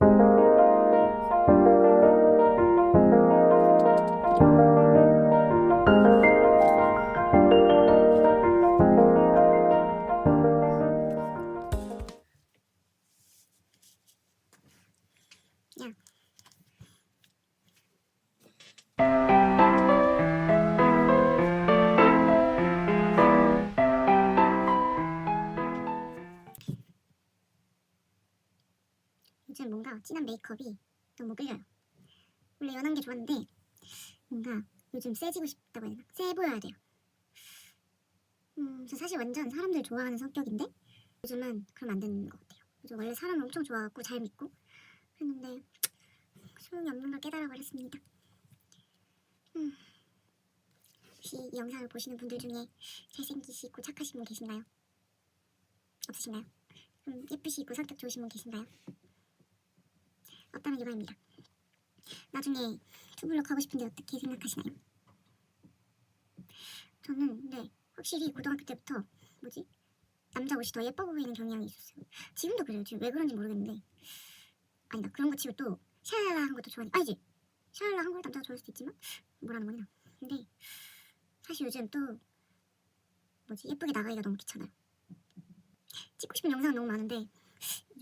야. 요즘 뭔가 진한 메이크업이 너무 끌려요. 원래 연한 게 좋았는데 뭔가 요즘 세지고 싶다고 해야 되나? 세 보여야 돼요. 음, 저 사실 완전 사람들 좋아하는 성격인데 요즘은 그럼 안 되는 것 같아요. 요즘 원래 사람 엄청 좋아하고 잘 믿고 했는데 소용이 없는 걸 깨달아 버렸습니다. 음. 혹시 이 영상을 보시는 분들 중에 잘생기시고 착하신 분 계신가요? 없으신가요? 음, 예쁘시고 성격 좋으신 분 계신가요? 없다면 이거입니다. 나중에 투블럭 하고 싶은데 어떻게 생각하시나요? 저는 네 확실히 고등학교 때부터 뭐지 남자 옷이 더 예뻐 보이는 경향이 있었어요. 지금도 그래요. 지금 왜 그런지 모르겠는데 아니다 그런 거 치고 또 샤랄라 한 것도 좋아하니 아니지 샤랄라 한걸 남자가 좋아할 수도 있지만 뭐라는 거냐 근데 사실 요즘 또 뭐지 예쁘게 나가기가 너무 귀찮아요. 찍고 싶은 영상 너무 많은데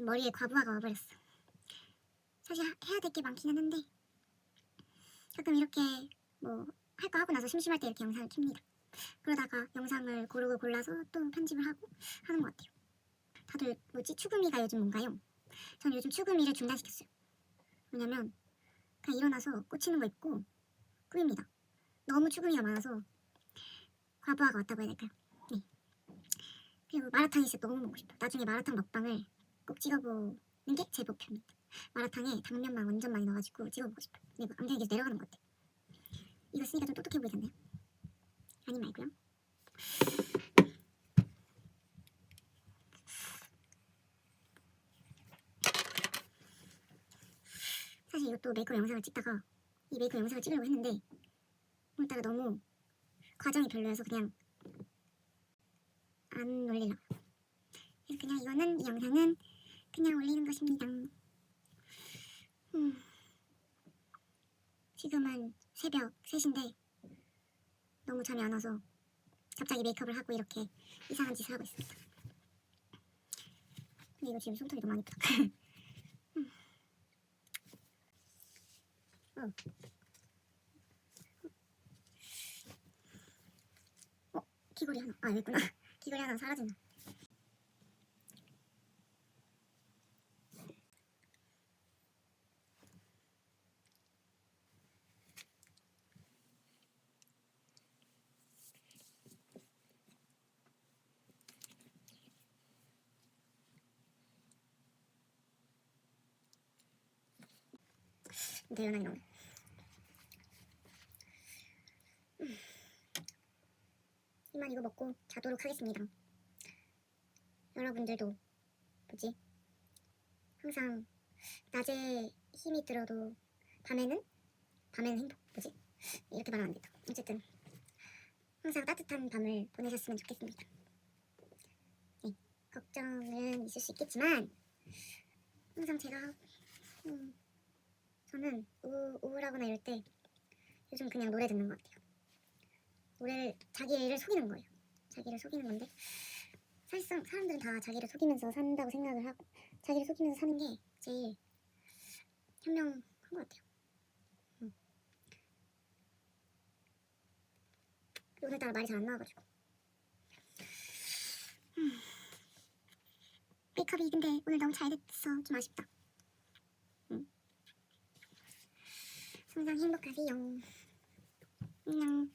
머리에 과부하가 와버렸어. 사실 하- 해야 될 게 많기는 한데 가끔 이렇게 뭐 할 거 하고 나서 심심할 때 이렇게 영상을 킵니다. 그러다가 영상을 고르고 골라서 또 편집을 하고 하는 것 같아요. 다들 뭐지 추구미가 요즘 뭔가요? 전 요즘 추구미를 중단시켰어요. 왜냐면 그냥 일어나서 꽂히는 거 있고 꾸밉니다. 너무 추구미가 많아서 과부하가 왔다고 해야 될까요? 네. 그리고 마라탕이 진짜 너무 먹고 싶어요. 나중에 마라탕 먹방을 꼭 찍어보는 게 제 목표입니다. 마라탕에 당면만 완전 많이 넣어가지고 찍어보고 싶어요. 근데 뭐 안경이 계속 내려가는 것 같아요. 이거 쓰니까 좀 똑똑해 보이지 않나요? 아니 말고요. 사실 이것도 메이크업 영상을 찍다가 이 메이크업 영상을 찍으려고 했는데 오늘따라 너무 과정이 별로여서 그냥 안 올리려고 그래서 그냥 이거는 이 영상은 그냥 올리는 것입니다 음, 지금은 새벽 3시인데 너무 잠이 안 와서 갑자기 메이크업을 하고 이렇게 이상한 짓을 하고 있습니다 근데 이거 지금 손톱이 너무 안 예쁘다 음. 어. 어, 귀걸이 하나. 아, 여기 있구나. 귀걸이 하나 사라진다. 대연하게 나오네. 음. 이만 이거 먹고 자도록 하겠습니다. 여러분들도 뭐지? 항상 낮에 힘이 들어도 밤에는 밤에는 행복 뭐지? 이렇게 말하면 안 된다. 어쨌든 항상 따뜻한 밤을 보내셨으면 좋겠습니다. 네, 걱정은 있을 수 있겠지만 항상 제가 음, 우, 우울하거나 이럴 때 요즘 그냥 노래 듣는 것 같아요. 노래를 자기를 속이는 거예요. 자기를 속이는 건데 사실상 사람들은 다 자기를 속이면서 산다고 생각을 하고 자기를 속이면서 사는 게 제일 현명한 것 같아요. 음. 오늘따라 말이 잘 안 나와가지고 음. 메이크업이 근데 오늘 너무 잘 됐어 좀 아쉽다. 항상 행복하세요. 안녕.